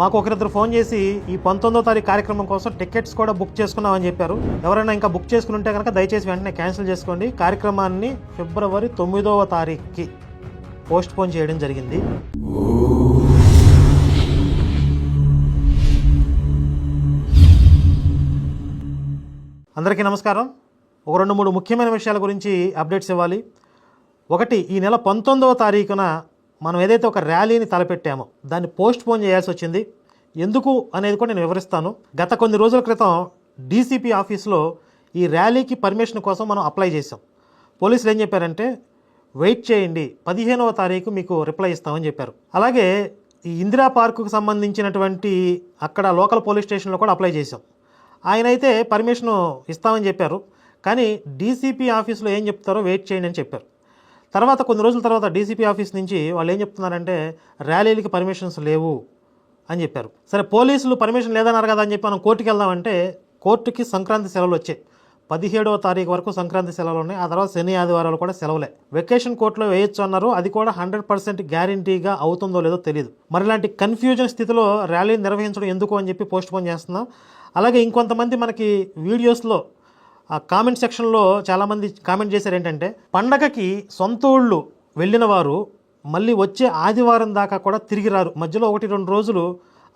మాకు ఒకరిద్దరు ఫోన్ చేసి ఈ పంతొమ్మిదో తారీఖు కార్యక్రమం కోసం టికెట్స్ కూడా బుక్ చేసుకున్నామని చెప్పారు. ఎవరైనా ఇంకా బుక్ చేసుకుని ఉంటే కనుక దయచేసి వెంటనే క్యాన్సిల్ చేసుకోండి. కార్యక్రమాన్ని ఫిబ్రవరి తొమ్మిదవ తారీఖుకి పోస్ట్ పోన్ చేయడం జరిగింది. అందరికీ నమస్కారం. ఒక రెండు మూడు ముఖ్యమైన విషయాల గురించి అప్డేట్స్ ఇవ్వాలి. ఒకటి ఈ నెల పంతొమ్మిదవ తారీఖున మనం ఏదైతే ఒక ర్యాలీని తలపెట్టామో దాన్ని పోస్ట్ పోన్ చేయాల్సి వచ్చింది. ఎందుకు అనేది కూడా నేను వివరిస్తాను. గత కొన్ని రోజుల క్రితం డీసీపీ ఆఫీస్లో ఈ ర్యాలీకి పర్మిషన్ కోసం మనం అప్లై చేసాం పోలీసులు ఏం చెప్పారంటే వెయిట్ చేయండి పదిహేనవ తారీఖు మీకు రిప్లై ఇస్తామని చెప్పారు. అలాగే ఈ ఇందిరా పార్కుకు సంబంధించినటువంటి అక్కడ లోకల్ పోలీస్ స్టేషన్లో కూడా అప్లై చేసాం ఆయన అయితే పర్మిషన్ ఇస్తామని చెప్పారు. కానీ డీసీపీ ఆఫీస్లో ఏం చెప్తారో వెయిట్ చేయండి అని చెప్పారు. తర్వాత కొన్ని రోజుల తర్వాత డీసీపీ ఆఫీస్ నుంచి వాళ్ళు ఏం చెప్తున్నారంటే ర్యాలీలకి పర్మిషన్స్ లేవు అని చెప్పారు. సరే పోలీసులు పర్మిషన్ లేదన్నారు కదా అని చెప్పి మనం కోర్టుకి వెళ్దామంటే కోర్టుకి సంక్రాంతి సెలవులు వచ్చాయి. పదిహేడవ తారీఖు వరకు సంక్రాంతి సెలవులు ఉన్నాయి. ఆ తర్వాత శని ఆదివారాలు కూడా సెలవులే. వెకేషన్ కోర్టులో వేయొచ్చు అన్నారు. అది కూడా హండ్రెడ్ పర్సెంట్ గ్యారంటీగా అవుతుందో లేదో తెలియదు మరి ఇలాంటి కన్ఫ్యూజన్ స్థితిలో ర్యాలీని నిర్వహించడం ఎందుకు అని చెప్పి పోస్ట్ పోన్ చేస్తున్నాం. అలాగే ఇంకొంతమంది మనకి వీడియోస్లో ఆ కామెంట్ సెక్షన్లో చాలామంది కామెంట్ చేశారు ఏంటంటే పండగకి సొంత ఊళ్ళు వెళ్ళిన వారు మళ్ళీ వచ్చే ఆదివారం దాకా కూడా తిరిగి రారు. మధ్యలో ఒకటి రెండు రోజులు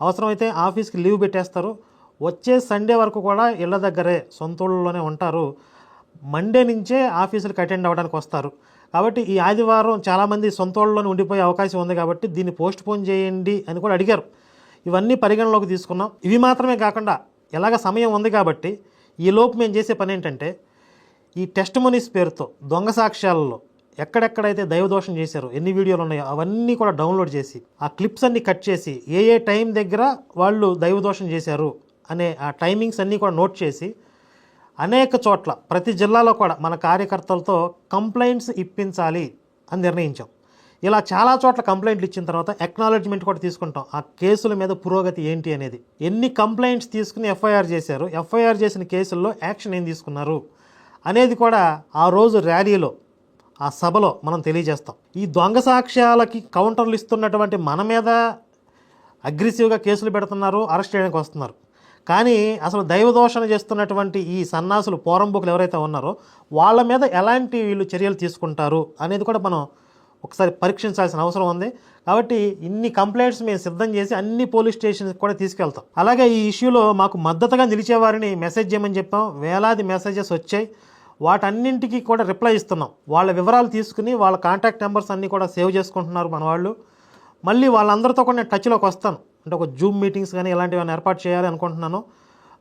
అవసరమైతే ఆఫీస్కి లీవ్ పెట్టేస్తారు. వచ్చే సండే వరకు కూడా ఇళ్ళ దగ్గరే సొంతోళ్ళలోనే ఉంటారు. మండే నుంచే ఆఫీసులకు అటెండ్ అవ్వడానికి వస్తారు. కాబట్టి ఈ ఆదివారం చాలామంది సొంతోళ్ళలోనే ఉండిపోయే అవకాశం ఉంది కాబట్టి దీన్ని పోస్ట్ పోన్ చేయండి అని కూడా అడిగారు. ఇవన్నీ పరిగణలోకి తీసుకున్నాం. ఇవి మాత్రమే కాకుండా ఎలాగ సమయం ఉంది కాబట్టి ఈ లోపు మేము చేసే పని ఏంటంటే ఈ టెస్ట్ మనీస్ పేరుతో దొంగ సాక్ష్యాలలో ఎక్కడెక్కడైతే దైవదోషం చేశారో ఎన్ని వీడియోలు ఉన్నాయో అవన్నీ కూడా డౌన్లోడ్ చేసి ఆ క్లిప్స్ అన్ని కట్ చేసి ఏ ఏ టైం దగ్గర వాళ్ళు దైవదోషం చేశారు అనే ఆ టైమింగ్స్ అన్నీ కూడా నోట్ చేసి అనేక చోట్ల ప్రతి జిల్లాలో కూడా మన కార్యకర్తలతో కంప్లైంట్స్ ఇప్పించాలి అని నిర్ణయించాం. ఇలా చాలా చోట్ల కంప్లైంట్లు ఇచ్చిన తర్వాత ఎక్నాలజ్మెంట్ కూడా తీసుకుంటాం. ఆ కేసుల మీద పురోగతి ఏంటి అనేది. ఎన్ని కంప్లైంట్స్ తీసుకుని ఎఫ్ఐఆర్ చేశారు ఎఫ్ఐఆర్ చేసిన కేసుల్లో యాక్షన్ ఏం తీసుకున్నారు అనేది కూడా ఆ రోజు ర్యాలీలో ఆ సభలో మనం తెలియజేస్తాం. ఈ దొంగ సాక్ష్యాలకి కౌంటర్లు ఇస్తున్నటువంటి మన మీద అగ్రెసివ్గా కేసులు పెడుతున్నారు అరెస్ట్ చేయడానికి వస్తున్నారు. కానీ అసలు దైవదోషణ చేస్తున్నటువంటి ఈ సన్నాసులు పోరంబుకులు ఎవరైతే ఉన్నారో వాళ్ళ మీద ఎలాంటి వీళ్ళు చర్యలు తీసుకుంటారు అనేది కూడా మనం ఒకసారి పరీక్షించాల్సిన అవసరం ఉంది. కాబట్టి ఇన్ని కంప్లైంట్స్ మేము సిద్ధం చేసి అన్ని పోలీస్ స్టేషన్స్ కూడా తీసుకెళ్తాం. అలాగే ఈ ఇష్యూలో మాకు మద్దతుగా నిలిచేవారిని మెసేజ్ చేయమని చెప్పాం. వేలాది మెసేజెస్ వచ్చాయి. వాటన్నింటికి కూడా రిప్లై ఇస్తున్నాం. వాళ్ళ వివరాలు తీసుకుని వాళ్ళ కాంటాక్ట్ నెంబర్స్ అన్నీ కూడా సేవ్ చేసుకుంటున్నారు మన వాళ్ళు. మళ్ళీ వాళ్ళందరితో కూడా నేను టచ్లోకి వస్తాను. అంటే ఒక జూమ్ మీటింగ్స్ కానీ ఇలాంటివి ఏమైనా ఏర్పాటు చేయాలి అనుకుంటున్నాను.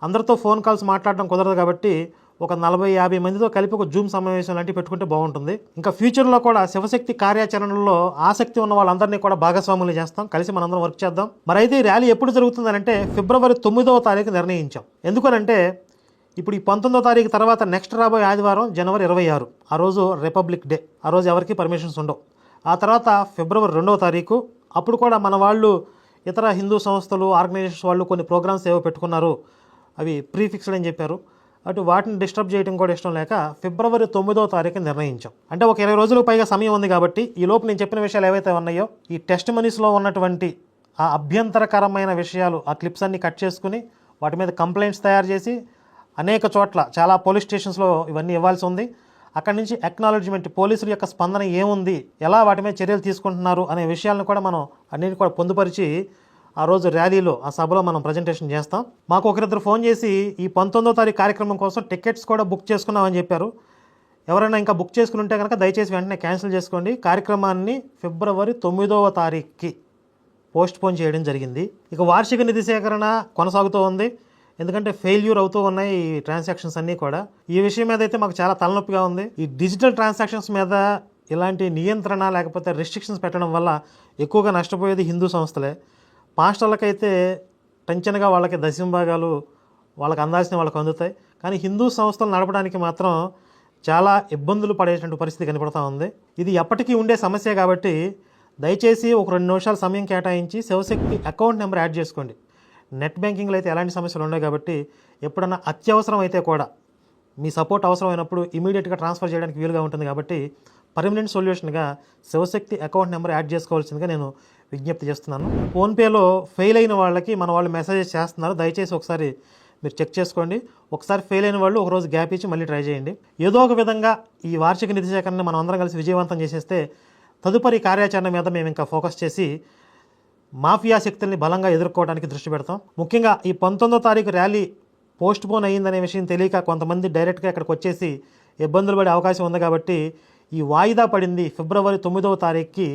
అందరితో ఫోన్ కాల్స్ మాట్లాడడం కుదరదు కాబట్టి ఒక నలభై యాభై మందితో కలిపి ఒక జూమ్ సమావేశం లాంటివి పెట్టుకుంటే బాగుంటుంది. ఇంకా ఫ్యూచర్లో కూడా శివశక్తి కార్యాచరణలో ఆసక్తి ఉన్న వాళ్ళందరినీ కూడా భాగస్వాములు చేస్తాం. కలిసి మనందరం వర్క్ చేద్దాం. మరి అయితే ఈ ర్యాలీ ఎప్పుడు జరుగుతుందనంటే ఫిబ్రవరి తొమ్మిదవ తారీఖు నిర్ణయించాం. ఎందుకనంటే ఇప్పుడు ఈ పంతొమ్మిదో తారీఖు తర్వాత నెక్స్ట్ రాబోయే ఆదివారం జనవరి ఇరవై ఆరు. ఆ రోజు రిపబ్లిక్ డే. ఆ రోజు ఎవరికి పర్మిషన్స్ ఉండవు. ఆ తర్వాత ఫిబ్రవరి రెండవ తారీఖు. అప్పుడు కూడా మన వాళ్ళు ఇతర హిందూ సంస్థలు ఆర్గనైజేషన్స్ వాళ్ళు కొన్ని ప్రోగ్రామ్స్ ఏవో పెట్టుకున్నారు. అవి ప్రీ ఫిక్స్డ్ అని చెప్పారు. అటు వాటిని డిస్టర్బ్ చేయడం కూడా ఇష్టం లేక ఫిబ్రవరి తొమ్మిదో తారీఖు నిర్ణయించాం. అంటే ఒక ఇరవై రోజులకు పైగా సమయం ఉంది కాబట్టి ఈ లోపు నేను చెప్పిన విషయాలు ఏవైతే ఉన్నాయో ఈ టెస్ట్ మనీస్లో ఉన్నటువంటి ఆ అభ్యంతరకరమైన విషయాలు ఆ క్లిప్స్ అన్ని కట్ చేసుకుని వాటి మీద కంప్లైంట్స్ తయారు చేసి అనేక చోట్ల చాలా పోలీస్ స్టేషన్స్లో ఇవన్నీ ఇవ్వాల్సి ఉంది. అక్కడి నుంచి అక్నాలజ్మెంట్ పోలీసుల యొక్క స్పందన ఏముంది ఎలా వాటి మీద చర్యలు తీసుకుంటున్నారు అనే విషయాలను కూడా మనం అన్నిటి కూడా పొందుపరిచి ఆ రోజు ర్యాలీలో ఆ సభలో మనం ప్రజెంటేషన్ చేస్తాం. మాకు ఒకరిద్దరు ఫోన్ చేసి ఈ పంతొమ్మిదో తారీఖు కార్యక్రమం కోసం టికెట్స్ కూడా బుక్ చేసుకున్నామని చెప్పారు. ఎవరైనా ఇంకా బుక్ చేసుకుని ఉంటే కనుక దయచేసి వెంటనే క్యాన్సిల్ చేసుకోండి. కార్యక్రమాన్ని ఫిబ్రవరి తొమ్మిదవ తారీఖుకి పోస్ట్ పోన్ చేయడం జరిగింది. ఇక వార్షిక నిధి సేకరణ కొనసాగుతూ ఉంది. ఎందుకంటే ఫెయిల్యూర్ అవుతూ ఉన్నాయి ఈ ట్రాన్సాక్షన్స్ అన్నీ కూడా. ఈ విషయం మీద అయితే మాకు చాలా తలనొప్పిగా ఉంది. ఈ డిజిటల్ ట్రాన్సాక్షన్స్ మీద ఇలాంటి నియంత్రణ లేకపోతే రెస్ట్రిక్షన్స్ పెట్టడం వల్ల ఎక్కువగా నష్టపోయేది హిందూ సంస్థలే. పాస్టర్లకైతే టెన్షన్గా వాళ్ళకి దశంభాగాలు వాళ్ళకి అందాల్సిన వాళ్ళకి అందుతాయి. కానీ హిందూ సంస్థలు నడపడానికి మాత్రం చాలా ఇబ్బందులు పడేటువంటి పరిస్థితి కనపడతా ఉంది. ఇది ఎప్పటికీ ఉండే సమస్య కాబట్టి దయచేసి ఒక రెండు నిమిషాల సమయం కేటాయించి శివశక్తి అకౌంట్ నెంబర్ యాడ్ చేసుకోండి. నెట్ బ్యాంకింగ్లో అయితే ఎలాంటి సమస్యలు ఉన్నాయి కాబట్టి ఎప్పుడన్నా అత్యవసరం అయితే కూడా మీ సపోర్ట్ అవసరమైనప్పుడు ఇమీడియట్గా ట్రాన్స్ఫర్ చేయడానికి వీలుగా ఉంటుంది కాబట్టి పర్మనెంట్ సొల్యూషన్గా శివశక్తి అకౌంట్ నెంబర్ యాడ్ చేసుకోవాల్సిందిగా నేను విజ్ఞప్తి చేస్తున్నాను. ఫోన్పేలో ఫెయిల్ అయిన వాళ్ళకి మన వాళ్ళు మెసేజెస్ చేస్తున్నారు. దయచేసి ఒకసారి మీరు చెక్ చేసుకోండి. ఒకసారి ఫెయిల్ అయిన వాళ్ళు ఒకరోజు గ్యాప్ ఇచ్చి మళ్ళీ ట్రై చేయండి. ఏదో ఒక విధంగా ఈ వార్షిక నిధి సేకరణ మనం అందరం కలిసి విజయవంతం చేసేస్తే తదుపరి కార్యాచరణ మీద మేము ఇంకా ఫోకస్ చేసి మాఫియా శక్తుల్ని బలంగా ఎదుర్కోవడానికి దృష్టి పెడతాం. ముఖ్యంగా ఈ పంతొమ్మిదో తారీఖు ర్యాలీ పోస్ట్ పోన్ అయ్యిందనే విషయం తెలియక కొంతమంది డైరెక్ట్గా ఇక్కడికి వచ్చేసి ఇబ్బందులు పడే అవకాశం ఉంది కాబట్టి ఈ వాయిదా పడింది ఫిబ్రవరి తొమ్మిదవ తారీఖుకి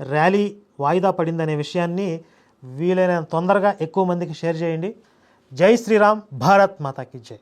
ర్యాలీ వాయిదా పడిందనే విషయాన్ని వీలైనంత తొందరగా ఎక్కువ మందికి షేర్ చేయండి. జై శ్రీరామ్ భారత్ మాతాకి జై.